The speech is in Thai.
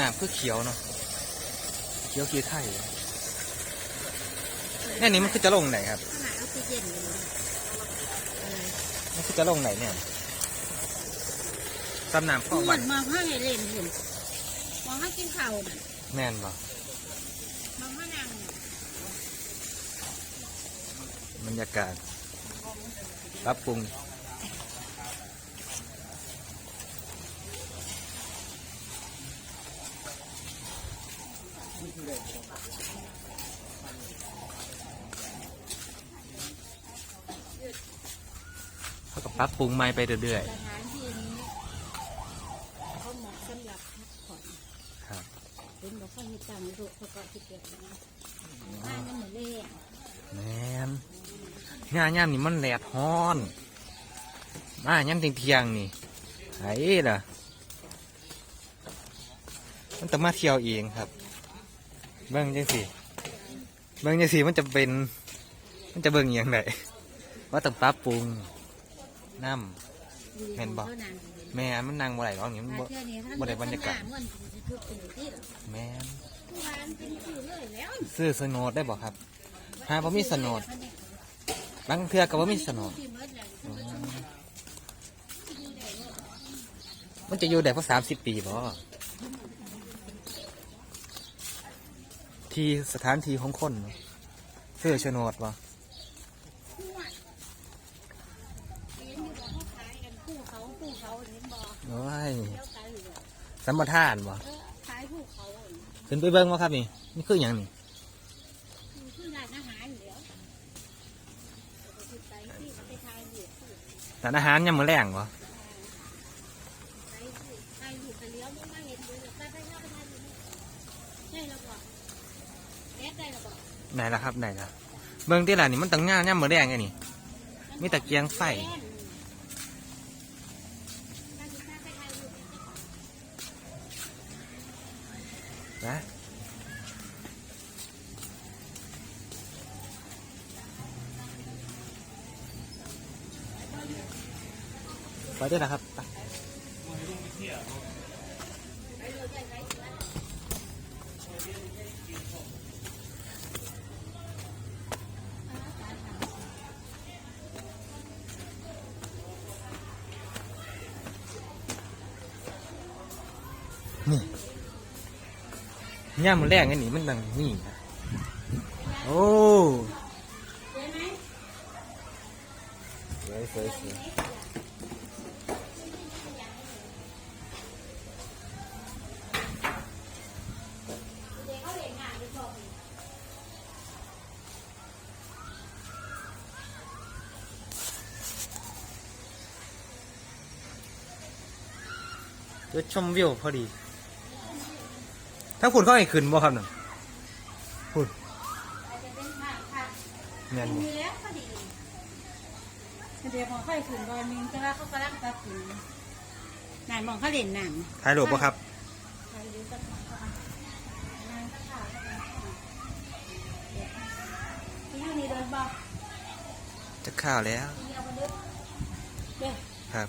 น้ำคือเขียวเนาะเขียวขี้ไข่แน่นี้มันคือจะลงไหนครับขนาดออกซิเจนเลยนะเออมันคือจะลงไหนเนี่ยตำน้ำข้อมบัวนนมองให้เล่นเห็นมองให้กินข้าวน่ะแม่นบ่มองให้นางบรรยากาศปรับปรุง เขาก็ปรับปรุงใหม่ไปเรื่อยสถานที่นี้เขาเหมาะสำหรับพักผ่อนๆ ครับ เป็นบอกว่าให้ตั้งโรคประกอบที่เกิดนะบ้านนั่นเหมือนเล่แม่นงานย่ามนี่มันแดดฮ้อน มาย่ามเที่ยงๆนี่ไอ้ล่ะ มันต้องมาเที่ยวเองครับ เบิ่งจังสิเบิ่งจังสิมันจะเป็น มันจะเบิ่งอหย่างไรว่าต้องปรับปรุงน้แม่นบ่ำแม่นมันนั่งบ่ไหลหรอกนี่มันบ่บ่ได้บรรยากาศมันจะคือเป็นที่หรอแม่นผู้วานเป็นชื่อเลยแล้วซื้อสโนดได้บ่ครับหาบ่มีสโนดบางเทื่อก็บ่มีสโนดที่เบิดเลยอืมมันจะอยู่ได้เพราะสามสิบปีบ่ ที่สถานที่ของคนเนอะซื้อโฉนดบ่เห็นอยู่บอกเขาขายกันคู่เขาคู่เขาเห็นบอกโอ้ยเลี้ยวไกลอยู่อะสัมปทานบ่เออขายคู่เขาอะขึ้นไปเบิ่งบ่ครับนี่นี่คืออย่างนี่อยู่ที่ร้านอาหารอยู่แล้วเดี๋ยวไปที่ยอยู่ร้านอาหารยามมื้อแรงบ่ไปที่ทายอยู่ไปเลี้ยวไม่มาเห็นเลยไปไปเลี้ยวไปทายอยู่นี่ใช่แล้วบอกแอด ไหนล่ะครับไหนล่ะเบิ่งที่ล่ะนี่มันต้องงานยามมื้อแรงไงนี่มีตะเกียงไฟนะไปได้แล้วครับไป นี่ย่ามมือแรกไงนี่มันดังนี่โอ้สวยสวยสวยจุดชมวิวพอดี ถ้าคุณเข้าให้ขึ้นบ่ครับหนึ่งคุณแม่นบ่มีแล้วพอดีเดี๋ยวพอค่อยขึ้นบอลนึงจะว่าเขากำลังจะขึ้นนายมองเขาเล่นหนังถ่ายรูปบ่ครับใครดูสักหน่อยก็เอานายก็ข่าวก็เอาที่อยู่นี่เดินบอกจะข้าวแล้วเดียวกันเด้อเด้อครับ